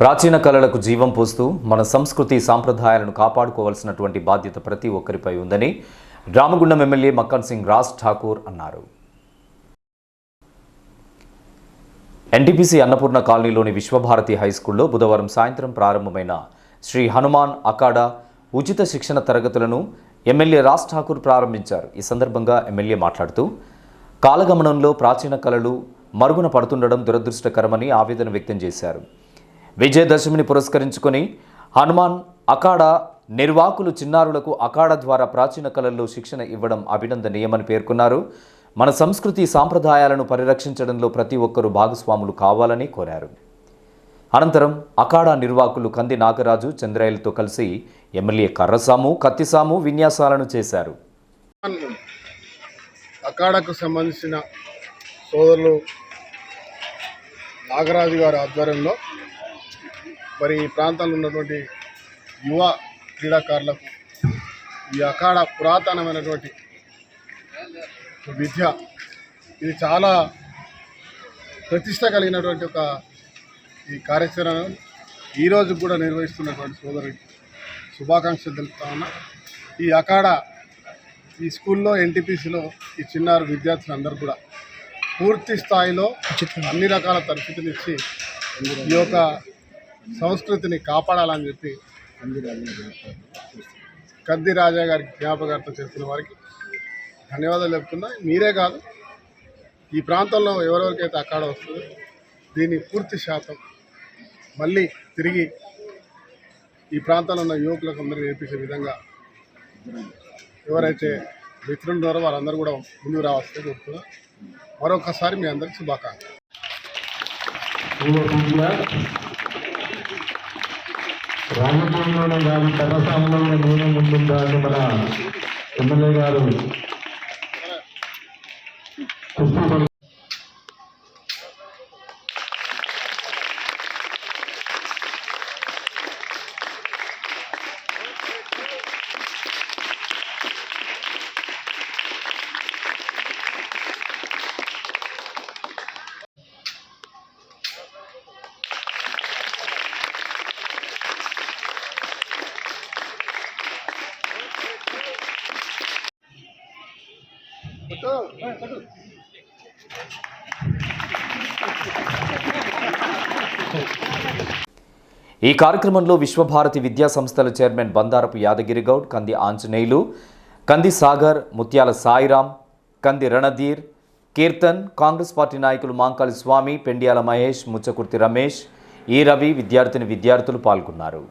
ప్రాచీన కళలకు జీవం పోస్తూ మన సంస్కృతి సాంప్రదాయాలను కాపాడుకోవాల్సినటువంటి బాధ్యత ప్రతి ఒక్కరిపై ఉందని రామగుండం ఎమ్మెల్యే మక్కన్ సింగ్ రాజ్ ఠాకూర్ అన్నారు. ఎన్టీపీసీ అన్నపూర్ణ కాలనీలోని విశ్వభారతి హైస్కూల్లో బుధవారం సాయంత్రం ప్రారంభమైన శ్రీ హనుమాన్ అకాడా ఉచిత శిక్షణ తరగతులను ఎమ్మెల్యే రాజ్ ఠాకూర్ ప్రారంభించారు. ఈ సందర్భంగా ఎమ్మెల్యే మాట్లాడుతూ కాలగమనంలో ప్రాచీన కళలు మరుగున పడుతుండడం దురదృష్టకరమని ఆవేదన వ్యక్తం చేశారు. విజయదశమిని పురస్కరించుకొని హనుమాన్ అఖాడ నిర్వాకులు చిన్నారులకు అఖాడ ద్వారా ప్రాచీన కళల్లో శిక్షణ ఇవ్వడం అభినందనీయమని పేర్కొన్నారు. మన సంస్కృతి సాంప్రదాయాలను పరిరక్షించడంలో ప్రతి ఒక్కరూ భాగస్వాములు కావాలని కోరారు. అనంతరం అఖాడా నిర్వాకులు కంది నాగరాజు చంద్రయ్యలతో కలిసి ఎమ్మెల్యే కర్రసాము కత్తిసాము విన్యాసాలను చేశారు. అఖాడకు సంబంధించిన సోదరులు నాగరాజు గారి ఆధ్వర్యంలో మరి ఈ ప్రాంతాల్లో ఉన్నటువంటి యువ క్రీడాకారులకు ఈ అఖాడా పురాతనమైనటువంటి విద్య ఇది చాలా ప్రతిష్ట కలిగినటువంటి ఒక ఈ కార్యాచరణ. ఈరోజు కూడా నిర్వహిస్తున్నటువంటి సోదరుడికి శుభాకాంక్షలు తెలుపుతా ఉన్నా. ఈ అఖాడా ఈ స్కూల్లో ఎన్టీపీసీలో ఈ చిన్నారు విద్యార్థులందరూ కూడా పూర్తి స్థాయిలో అన్ని రకాల తరఫితులు ఇచ్చి ఈ యొక్క సంస్కృతిని కాపాడాలని చెప్పి కద్ది రాజా గారికి జ్ఞాపకార్థం చేస్తున్న వారికి ధన్యవాదాలు చెప్తున్నా. మీరే కాదు ఈ ప్రాంతంలో ఎవరెవరికైతే అక్కడ వస్తుందో దీన్ని పూర్తి శాతం మళ్ళీ తిరిగి ఈ ప్రాంతంలో ఉన్న యువకులకు అందరూ నేర్పించే విధంగా ఎవరైతే మిత్రులు ఉన్నారో వారందరూ కూడా ముందుకు రావాల్సిందే కోరుతున్నా. మరొకసారి మీ అందరికి శుభాకాంక్షలు. రాజకీయంలోనే కాదు కర్రసాములలో నేనే ముందుండాలని మన ఎమ్మెల్యే గారు. కుస్తీ ఈ కార్యక్రమంలో విశ్వభారతి విద్యా సంస్థల చైర్మన్ బందారపు యాదగిరి గౌడ్ కంది ఆంజనేయులు కంది సాగర్ ముత్యాల సాయిరాం కంది రణధీర్ కీర్తన్ కాంగ్రెస్ పార్టీ నాయకులు మాంకాళి స్వామి పెండియాల మహేష్ ముచ్చకుర్తి రమేష్ ఈ రవి విద్యార్థిని విద్యార్థులు పాల్గొన్నారు.